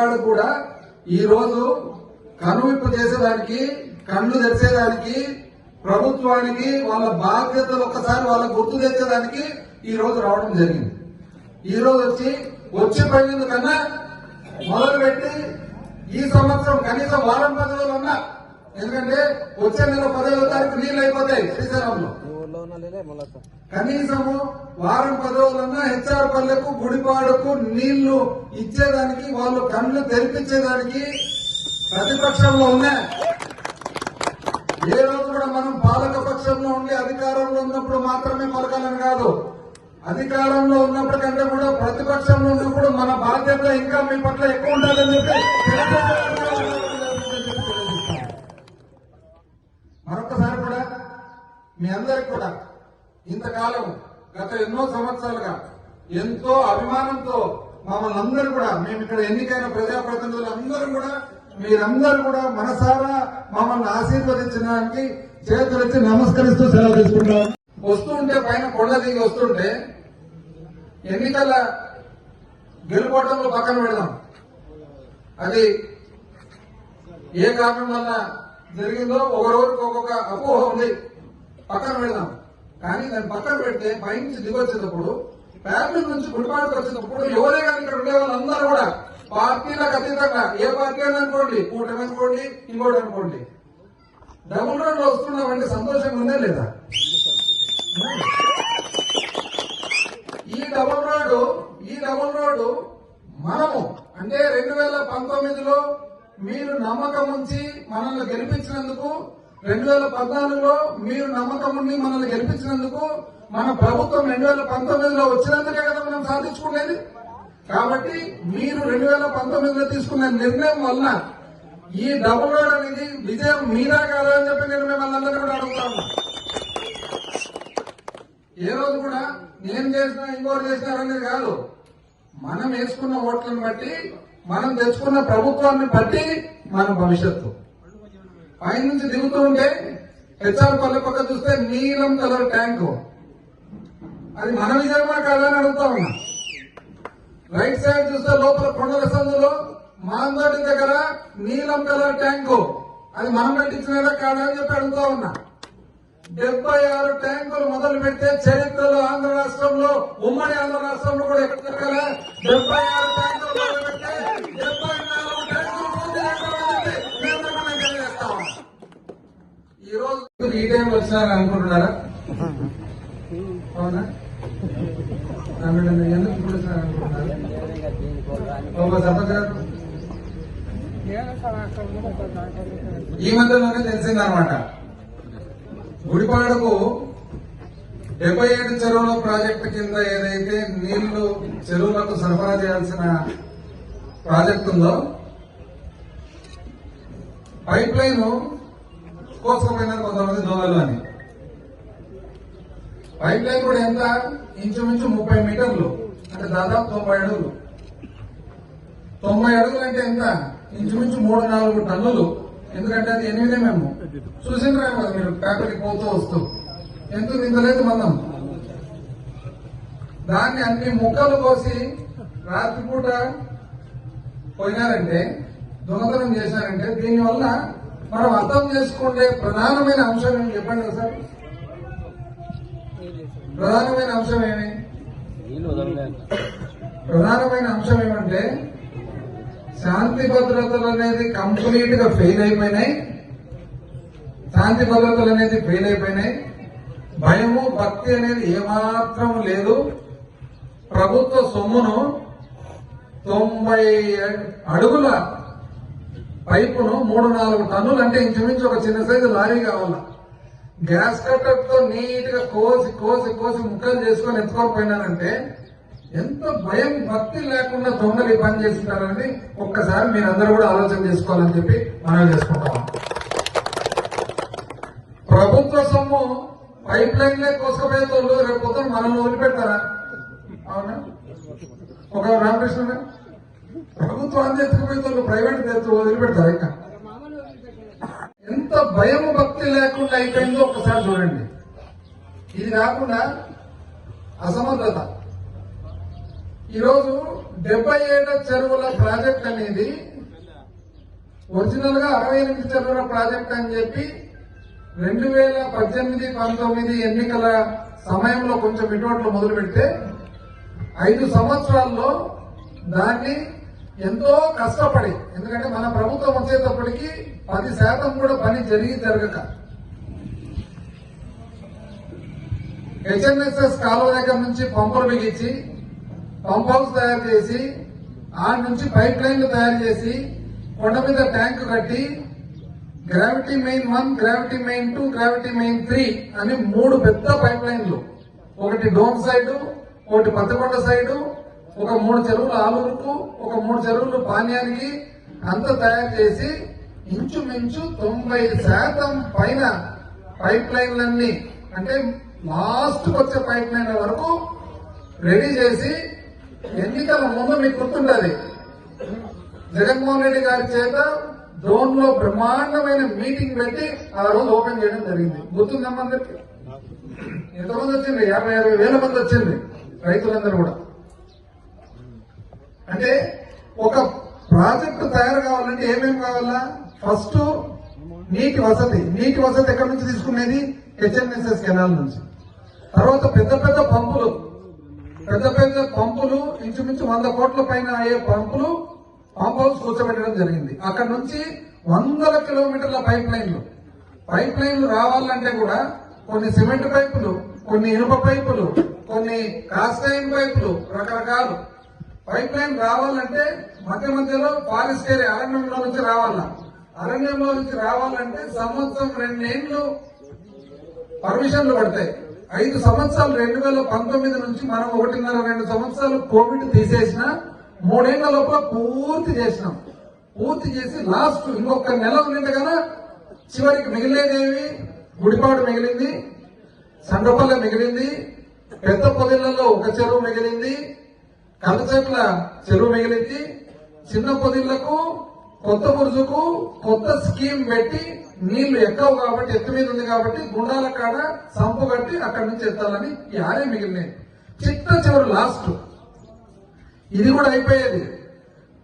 అంటే కూడా ఈ రోజు కనువిప్పు చేసేదానికి కళ్ళు తెరిచేదానికి ప్రభుత్వానికి వాళ్ళ బాధ్యతలు ఒక్కసారి వాళ్ళ గుర్తు తెచ్చేదానికి ఈ రోజు రావడం జరిగింది. ఈ రోజు వచ్చి వచ్చి పోయినందు కన్నా మొదలు పెట్టి ఈ సంవత్సరం కనీసం వారం పది రోజులు ఉన్నా. ఎందుకంటే వచ్చే నెల పదవ తారీఖు నీళ్ళు అయిపోతాయి శ్రీశైలంలో. కనీసము వారం పది రోజులన్నా హెచ్ఆర్ పల్లెకు గుడిపాడుకు నీళ్ళు ఇచ్చేదానికి వాళ్ళు కళ్ళు తెరిపించేదానికి ప్రతిపక్షంలో ఉన్నాయి ఏ రోజు కూడా మనం పాలక పక్షంలో ఉండి అధికారంలో ఉన్నప్పుడు మాత్రమే పలకాలని కాదు. అధికారంలో ఉన్నప్పుడు కంటే కూడా ప్రతిపక్షంలో ఉన్నప్పుడు మన బాధ్యత ఇంకా మీ పట్ల ఎక్కువ ఉండాలని చెప్పి మీ అందరికి కూడా ఇంతకాలం గత ఎన్నో సంవత్సరాలుగా ఎంతో అభిమానంతో మమ్మల్ని అందరూ కూడా మేము ఇక్కడ ఎన్నికైన ప్రజాప్రతినిధులు అందరూ కూడా మీరందరూ కూడా మనసారా మమ్మల్ని ఆశీర్వదించడానికి చేతులెత్తి నమస్కరిస్తూ సెలవు తీసుకుంటాం వస్తుంటే పైన కొండ దిగి వస్తుంటే ఎన్నికల గెలుపోవటంలో పక్కన పెడదాం. అది ఏ కారణం వల్ల జరిగిందో ఒకరోజుకి ఒక్కొక్క అపోహ ఉంది. పక్కన పెడదాం కానీ దాన్ని పక్కన పెడితే పై నుంచి దిగొచ్చేటప్పుడు ఫ్యామిలీ నుంచి గుడిపాటుకు వచ్చేటప్పుడు ఎవరే కానీ ఇక్కడ ఉండే వాళ్ళందరూ కూడా పార్టీలకు అతీతంగా ఏ పార్టీ అని అనుకోండి కూటమి అనుకోండి ఇంకోటి అనుకోండి. డబుల్ రోడ్లు వస్తున్నామంటే సంతోషంగా ఉందే లేదా? ఈ డబుల్ రోడ్డు ఈ డబుల్ రోడ్డు మనము అంటే రెండు వేల పంతొమ్మిదిలో మీరు నమ్మకం ఉంచి మనల్ని గెలిపించినందుకు రెండు వేల పద్నాలుగులో మీరు నమ్మకం ఉండి మనల్ని గెలిపించినందుకు మన ప్రభుత్వం రెండు వేల పంతొమ్మిదిలో వచ్చినందుకే కదా మనం సాధించుకునేది. కాబట్టి మీరు రెండు వేల పంతొమ్మిదిలో తీసుకున్న నిర్ణయం వలన ఈ డబుల్ రోడ్ అనేది విజయం మీరా కాదా అని చెప్పి నేను మిమ్మల్ని అందరినీ కూడా అడుగుతాను ఏ రోజు కూడా నేను చేసినా ఇంకోటి చేసినారనేది కాదు. మనం వేసుకున్న ఓట్లను బట్టి మనం తెచ్చుకున్న ప్రభుత్వాన్ని బట్టి మన భవిష్యత్తు. పైనుంచి దిగుతూ ఉంటే హెచ్ఆర్ పల్లె పక్క చూస్తే నీలం కలర్ ట్యాంకు. అది మన విజయమా కాదని అడుగుతా ఉన్నా. రైట్ సైడ్ చూస్తే లోపల కొండల సందులో మాందోటి దగ్గర నీలం కలర్ ట్యాంకు. అది మనం పెట్టించినదా కాదా అని చెప్పి అడుగుతా ఉన్నా. డెబ్బై ఆరు ట్యాంకులు మొదలు పెడితే చరిత్రలో ఆంధ్ర రాష్ట్రంలో ఉమ్మడి ఆంధ్ర రాష్ట్రంలో కూడా ఎక్కడ జరగలే డెబ్బై ఆరు ట్యాంకులు మొదలు పెడితే డెబ్బై ఈ టైం వచ్చినారని అనుకుంటున్నారా? అవునా? ఆమె ఎందుకు ఇప్పుడు వచ్చినారు అనుకుంటున్నారు ఒక సర్పంచ్ గారు ఈ మధ్యలోనే తెలిసిందనమాట గుడిపాడకు డెబ్బై ఏడు చెరువుల ప్రాజెక్టు కింద ఏదైతే నీళ్ళు చెరువులకు సరఫరా చేయాల్సిన ప్రాజెక్టు ఉందో పైప్ లైన్ కోసుకుపోయినారు కొంతమంది దొంగలు అని. పైప్ లైన్ కూడా ఎంత? ఇంచుమించు ముప్పై మీటర్లు. అంటే దాదాపు తొంభై అడుగులు. తొంభై అడుగులు అంటే ఎంత? ఇంచుమించు మూడు నాలుగు టన్నులు. ఎందుకంటే అది ఎనిమిదే మేము. చూసిండ్రేమో కదా మీరు పేపర్కి పోతూ వస్తూ. ఎందుకు ఇంత లేదు మందం దాన్ని అన్ని ముక్కలు కోసి రాత్రిపూట పోయినారంటే దొంగతనం చేశారంటే దీనివల్ల మనం అర్థం చేసుకుంటే ప్రధానమైన అంశం ఏమి చెప్పండి సార్ ప్రధానమైన అంశం ఏమి? ప్రధానమైన అంశం ఏమంటే శాంతి భద్రతలు అనేది కంప్లీట్గా ఫెయిల్ అయిపోయినాయి. శాంతి భద్రతలు అనేది ఫెయిల్ అయిపోయినాయి. భయము భక్తి అనేది ఏమాత్రం లేదు. ప్రభుత్వ సొమ్మును తొంభై అడుగుల పైపును మూడు నాలుగు టన్నులు అంటే ఇంచుమించు ఒక చిన్న సైజు లారీ కావాల. గ్యాస్ కట్టర్తో నీట్గా కోసి కోసి కోసి ముక్కలు చేసుకొని ఎత్తుకోకపోయినానంటే పోయినారంటే ఎంత భయం భక్తి లేకుండా దొంగలు పని చేస్తున్నారని ఒక్కసారి మీరందరూ కూడా ఆలోచన చేసుకోవాలని చెప్పి మనం చేసుకుంటాం. ప్రభుత్వ సొమ్ము పైప్ లైన్ లే కోసుకుపోయే వాళ్ళు రేపు పొద్దున మనల్ని వదిలిపెడతారా అవునా? ఒక రామకృష్ణ ప్రభుత్వం ప్రభుత్వాన్ని ప్రైవేట్ వదిలిపెడతారు ఇంకా. ఎంత భయం భక్తి లేకుండా అయిపోయిందో ఒక్కసారి చూడండి. ఇది కాకుండా అసమర్థత. ఈరోజు డెబ్బై ఏళ్ళ చెరువుల ప్రాజెక్ట్ అనేది ఒరిజినల్గా అరవై ఎనిమిది చెరువుల ప్రాజెక్ట్ అని చెప్పి రెండు వేల పద్దెనిమిది పంతొమ్మిది ఎన్నికల సమయంలో కొంచెం ఇటువంటి మొదలు పెడితే ఐదు సంవత్సరాల్లో దాన్ని ఎంతో కష్టపడి ఎందుకంటే మన ప్రభుత్వం వచ్చేటప్పటికి పది శాతం కూడా పని జరిగి జరగక. హెచ్ఎన్ఎస్ఎస్ కాలువ దగ్గర నుంచి పంపులు బిగించి పంప్ హౌస్ తయారు చేసి ఆ నుంచి పైప్ లైన్లు తయారు చేసి కొండ మీద ట్యాంక్ కట్టి gravity main one gravity main two gravity main three అని మూడు పెద్ద పైప్ లైన్లు. ఒకటి డోమ్ సైడ్ ఒకటి పచ్చకొండ సైడు ఒక మూడు చెరువులు ఆలూరుకు ఒక మూడు చెరువులు పానీయానికి అంత తయారు చేసి ఇంచుమించు తొంభై శాతం పైన పైప్ లైన్లన్నీ అంటే లాస్ట్ వచ్చే పైప్ లైన్ వరకు రెడీ చేసి ఎన్నికల ముందు మీకు గుర్తుండదు జగన్మోహన్ రెడ్డి గారి చేత డ్రోన్లో బ్రహ్మాండమైన మీటింగ్ పెట్టి ఆ రోజు ఓపెన్ చేయడం జరిగింది. గుర్తుందమ్మందరికి ఎంతమంది వచ్చింది యాభై అరవై వేల మంది వచ్చింది రైతులందరూ కూడా. అంటే ఒక ప్రాజెక్టు తయారు కావాలంటే ఏమేమి కావాలా? ఫస్ట్ నీటి వసతి. నీటి వసతి ఎక్కడి నుంచి తీసుకునేది? హెచ్ఎన్ఎస్ఎస్ కెనాల్ నుంచి. తర్వాత పెద్ద పెద్ద పంపులు. పెద్ద పెద్ద పంపులు ఇంచుమించు వంద కోట్ల పైన అయ్యే పంపులు పంప్ హౌస్ కూర్చోబెట్టడం జరిగింది. అక్కడ నుంచి వందల కిలోమీటర్ల పైప్ లైన్లు. పైప్ లైన్లు రావాలంటే కూడా కొన్ని సిమెంట్ పైపులు కొన్ని ఇనుప పైపులు కొన్ని కాస్ట్ పైపులు రకరకాలు. పైప్ లైన్ రావాలంటే మధ్య మధ్యలో ఫారెస్ట్ ఏరియా అరణ్యంలో నుంచి రావాలా? అరణ్యంలో నుంచి రావాలంటే సంవత్సరం రెండేళ్ళు పర్మిషన్లు పడతాయి. ఐదు సంవత్సరాలు రెండు వేల పంతొమ్మిది నుంచి మనం ఒకటిన్నర రెండు సంవత్సరాలు కోవిడ్ తీసేసిన మూడేళ్ళ లోపల పూర్తి చేసినాం. పూర్తి చేసి లాస్ట్ ఇంకొక నెల ఉండింది కదా చివరికి మిగిలేదేవి గుడిపాడు మిగిలింది సండపల్లె మిగిలింది పెద్ద పొదిళ్ళలో ఒక చెరువు మిగిలింది కలచెట్ల చెరువు మిగిలింది. చిన్న పొదిళ్ళకు కొత్త బురుజుకు కొత్త స్కీమ్ పెట్టి నీళ్ళు ఎక్కవు కాబట్టి ఎత్తు మీద ఉంది కాబట్టి గుండాల కాడ సంపు కట్టి అక్కడి నుంచి ఎత్తాలని ఈ ఆరే మిగిలినాయి చిట్ట చివరి లాస్ట్ ఇది కూడా అయిపోయేది.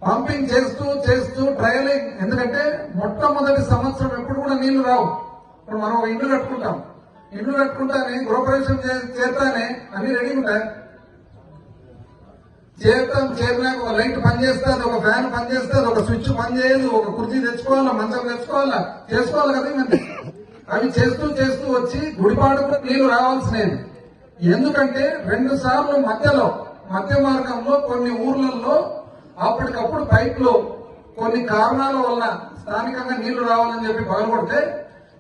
పంపింగ్ చేస్తూ చేస్తూ ట్రయలింగ్. ఎందుకంటే మొట్టమొదటి సంవత్సరం ఎప్పుడు కూడా నీళ్ళు రావు. ఇప్పుడు మనం ఒక ఇల్లు కట్టుకుంటాం. ఇల్లు కట్టుకుంటానే గృహప్రవేశం చే- చేస్తానే అన్ని రెడీ ఉంటాయి. చేస్తాం చేరినాక ఒక లైట్ పనిచేస్తుంది ఒక ఫ్యాన్ పనిచేస్తుంది ఒక స్విచ్ పనిచేయదు ఒక కుర్చీ తెచ్చుకోవాలా మంచం తెచ్చుకోవాలా చేసుకోవాలి కదా ఇవన్నీ? అవి చేస్తూ చేస్తూ వచ్చి గుడిపాడుకు నీళ్ళు రావాల్సినవి. ఎందుకంటే రెండు సార్లు మధ్యలో మధ్య మార్గంలో కొన్ని ఊర్లలో అప్పటికప్పుడు పైపులు కొన్ని కారణాల వల్ల స్థానికంగా నీళ్ళు రావాలని చెప్పి పగలగొడితే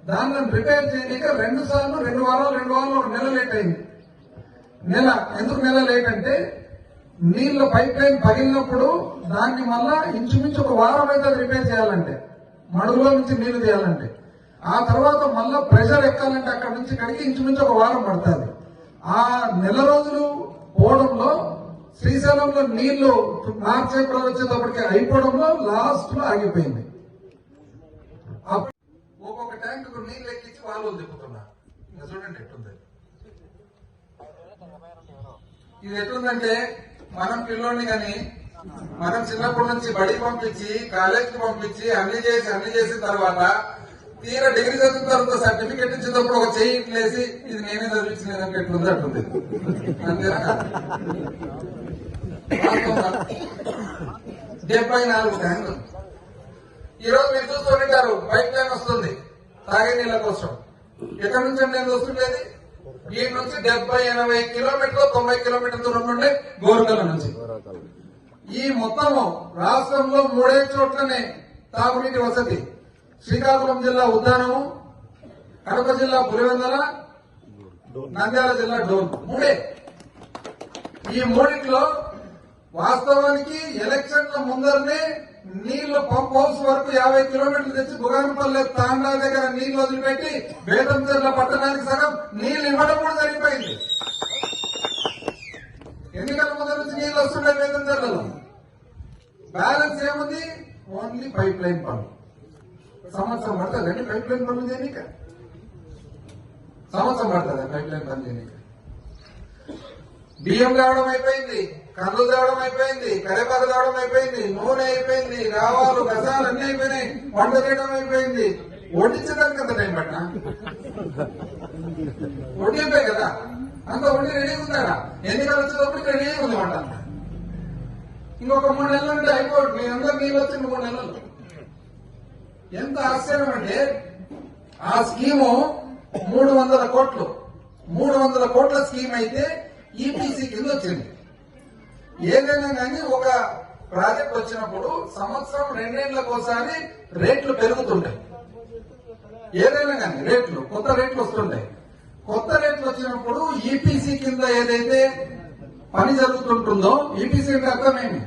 దాన్ని రిపేర్ చేయడానికి రెండు సార్లు రెండు వారాలు రెండు వారాలు ఒక నెల లేట్ అయింది. నెల ఎందుకు నెల లేట్ అంటే నీళ్ళు పైప్ లైన్ పగిలినప్పుడు దాన్ని మళ్ళా ఇంచుమించు ఒక వారం అయితే అది రిపేర్ చేయాలంటే మడుగులో నుంచి నీళ్ళు తీయాలంటే. ఆ తర్వాత మళ్ళా ప్రెషర్ ఎక్కాలంటే అక్కడ నుంచి ఇక్కడికి ఇంచుమించు ఒక వారం పడుతుంది. ఆ నెల రోజులు పోవడంలో శ్రీశైలంలో నీళ్ళు మార్చి ఏప్రిల్ వచ్చేటప్పటికి అయిపోవడంలో లాస్ట్లో ఆగిపోయింది. ఒక్కొక్క ట్యాంక్ నీళ్ళు ఎక్కించి వాళ్ళు తిప్పుతున్నా చూడండి ఎట్టుంది ఇది ఎట్లుందంటే మనం పిల్లోని కానీ మనం చిన్నప్పటి నుంచి బడి పంపించి కాలేజీకి పంపించి అన్ని చేసి అన్ని చేసిన తర్వాత తీరా డిగ్రీ చదివిన తర్వాత సర్టిఫికెట్ ఇచ్చేటప్పుడు ఒక చెయ్యి ఇట్లేసి ఇది నేనే చదివించిన ఎట్లుంది అంటుంది అంతేనా? డెబ్బై నాలుగు ట్యాంకులు ఈ రోజు మీరు చూస్తుంటారు బైక్ ట్యాంక్ వస్తుంది తాగే నీళ్ళ కోసం. ఎక్కడి నుంచి నేను చూస్తుండేది ఈ నుంచి డెబ్బై ఎనభై కిలోమీటర్లు తొంభై కిలోమీటర్ల దూరం నుండి గోరుకల నుంచి. ఈ మొత్తము రాష్ట్రంలో మూడే చోట్లనే తాగునీటి వసతి. శ్రీకాకుళం జిల్లా ఉద్దానము కడప జిల్లా పులివెందల నంద్యాల జిల్లా డోన్. మూడే. ఈ మూడిట్లో వాస్తవానికి ఎలక్షన్ల ముందరనే నీళ్ళు పంప్ హౌస్ వరకు యాభై కిలోమీటర్లు తెచ్చి బుగానపల్లె తాండా దగ్గర నీళ్ళు వదిలిపెట్టి బేతంచెర్ల పట్టణానికి సగం నీళ్ళు ఇవ్వడం కూడా జరిగిపోయింది. ఎన్నికల ముందర నుంచి నీళ్ళు వస్తున్నాయి బేతంచెర్లలో బ్యాలెన్స్ ఏముంది? ఓన్లీ పైప్ లైన్ పనులు సంవత్సరం పడుతుంది. పైప్ లైన్ పనులు చేయనీక? సంవత్సరం పడుతుంది. పైప్ లైన్ పని చేయనీక. బియ్యం తేవడం అయిపోయింది కర్రలు తేవడం అయిపోయింది కరివేపాకు తేవడం అయిపోయింది నూనె అయిపోయింది రావాలు గజాలు అన్ని అయిపోయినాయి వంట తీయడం అయిపోయింది. వడ్డించడానికి అంత టైం పట్టినా వడ్డీ కదా? అంత వడ్డీ రెడీ ఉందారా ఎన్నికలు వచ్చేటప్పుడు రెడీ ఉంది వంట ఇంకొక మూడు నెలలు అంటే అయిపోదు మీ మీరు నీళ్ళు వచ్చింది మూడు నెలలు. ఎంత ఆశ్చర్యం అంటే ఆ స్కీము మూడు వందల కోట్లు. మూడు వందల కోట్ల స్కీమ్ అయితే ఈపీసీ కింద వచ్చింది? ఏదైనా కానీ ఒక ప్రాజెక్ట్ వచ్చినప్పుడు సంవత్సరం రెండేళ్ళకోసారి రేట్లు పెరుగుతుంటాయి. ఏదైనా కానీ రేట్లు కొత్త రేట్లు వస్తుంటాయి. కొత్త రేట్లు వచ్చినప్పుడు ఈపీసీ కింద ఏదైతే పని జరుగుతుంటుందో ఈపీసీ అంటే అర్థమేమి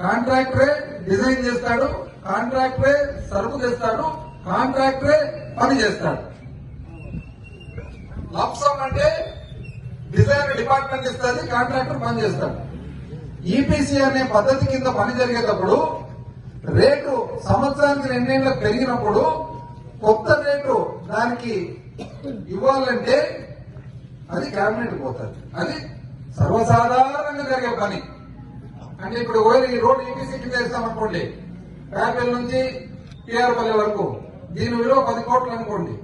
కాంట్రాక్టరే డిజైన్ చేస్తాడు కాంట్రాక్టరే సరుకు తెస్తాడు కాంట్రాక్టరే పని చేస్తాడు. లప్సం అంటే డిజైన్ డిపార్ట్మెంట్ ఇస్తుంది కాంట్రాక్టర్ పని చేస్తాడు. ఈపీసీ అనే పద్ధతి కింద పని జరిగేటప్పుడు రేటు సంవత్సరానికి రెండేళ్ళకు పెరిగినప్పుడు కొత్త రేటు దానికి ఇవ్వాలంటే అది క్యాబినెట్ పోతుంది. అది సర్వసాధారణంగా జరిగే పని. అంటే ఇప్పుడు ఒకవేళ ఈ రోడ్డు ఈపీసీ కింద వేస్తామనుకోండి ప్యాపల్ నుంచి పిఆర్పల్లి వరకు దీని విలువ పది కోట్లు అనుకోండి.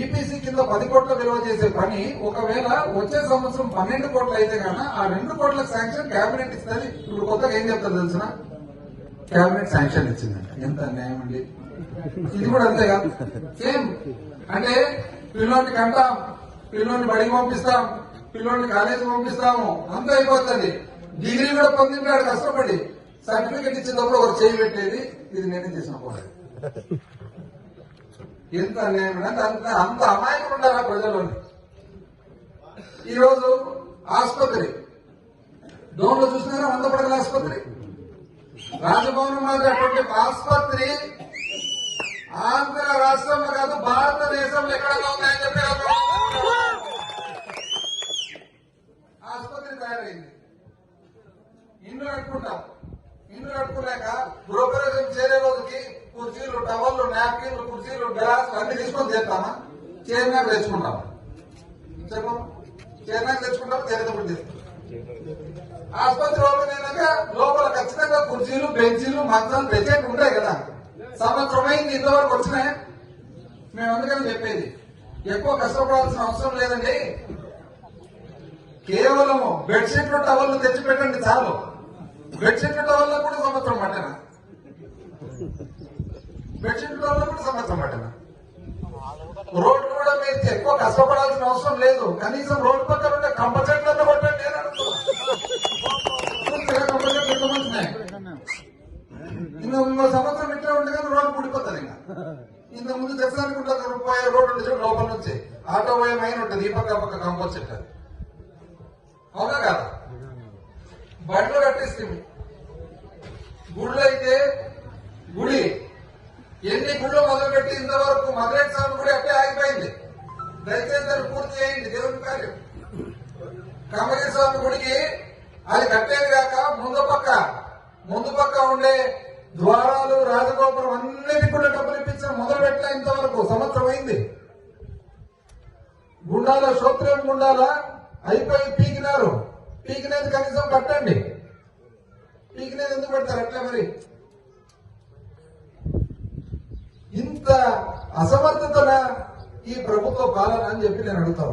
ఈపీసీ కింద పది కోట్ల విలువ చేసే పని ఒకవేళ వచ్చే సంవత్సరం పన్నెండు కోట్లు అయితే గాన ఆ రెండు కోట్ల శాంక్షన్ కేబినెట్ ఇస్తుంది. ఇప్పుడు కొత్తగా ఏం చెప్తారు తెలిసిన కేబినెట్ శాంక్షన్ ఇచ్చిందంట. ఎంత అన్యాయం అండి. ఇది కూడా అంతే కాదు. సేమ్ అంటే పిల్లోని కంటాం పిల్లోని బడికి పంపిస్తాం పిల్లోని కాలేజీకి పంపిస్తాము అంత అయిపోతుంది. డిగ్రీ కూడా పొందింటాడు కష్టపడి సర్టిఫికెట్ ఇచ్చేటప్పుడు ఒక చేయి పెట్టేది. ఇది నేనే చేసిన ఎంత అన్యాయం అంటే అంత అంత అమాయకులు ఆ ప్రజల్లోని. ఈరోజు ఆసుపత్రి దోమలు చూసినారా? వంద పడగల ఆసుపత్రి? రాజభవనం మాదిరి అటువంటి ఆసుపత్రి ఆంధ్ర రాష్ట్రంలో కాదు భారతదేశంలో ఎక్కడ ఉందని చెప్పి ఆసుపత్రి తయారైంది ఇండ్లు కట్టుకుంటాం ఇండ్లు కట్టుకోలేక బ్రోకరేజ్ చేరే రోజుకి కుర్చీలు టవల్లు నాప్కిన్లు కుర్చీలు అన్ని తీసుకొని చేస్తామా? చైర్మన్ తెచ్చుకుంటాం చెప్పు. చైర్మన్ తెచ్చుకుంటాం చేరేటప్పుడు చేస్తాం. ఆసుపత్రి ఓపెన్ అయినాక లోపల ఖచ్చితంగా కుర్చీలు బెంచీలు మంచాలు తెచ్చేట్టు ఉంటాయి కదా. సంవత్సరమైంది ఇంతవరకు వచ్చినాయి. మేము అందుకని చెప్పేది. ఎక్కువ కష్టపడాల్సిన అవసరం లేదండి. కేవలం బెడ్షీట్లు టవల్లు తెచ్చి పెట్టండి చాలు. బెడ్షీట్లు టవల్లో కూడా సంవత్సరం పట్టిన? బెడ్షీట్లు టవల్లో కూడా సంవత్సరం పట్టిన రోడ్డు కూడా మీరు ఎక్కువ కష్టపడాల్సిన అవసరం లేదు. కనీసం రోడ్డు పక్కన ఉంటే కంప చెట్లతో కొట్టండి నేను అడుగుతున్నా. ఇంకో సంవత్సరం ఇట్లా ఉంటే కానీ రోడ్డు పుడిపోతుంది ఇంకా. ఇంత ముందు దర్శనానికి ఉంటుంది రూపాయి రోడ్డు ఉంటుంది లోపల నుంచి. ఆటో పోయే మైన ఉంటుంది ఈ పక్క ఆ పక్క కంపోజ్ చెట్టు. కట్టేది కాక ముందు పక్క. ముందు పక్క ఉండే ద్వారాలు రాజగోపురం అన్నిటి కూడా డబ్బులు ఇప్పించిన మొదలు పెట్టిన ఇంతవరకు సంవత్సరం అయింది. గుండాల శోత్రం గుండాల అయిపోయి పీకినారు. పీకినేది కనీసం కట్టండి. పీకినేది ఎందుకు పెడతారు అట్లా మరి? ఇంత అసమర్థతన ఈ ప్రభుత్వ పాలన అని చెప్పి నేను అడుగుతా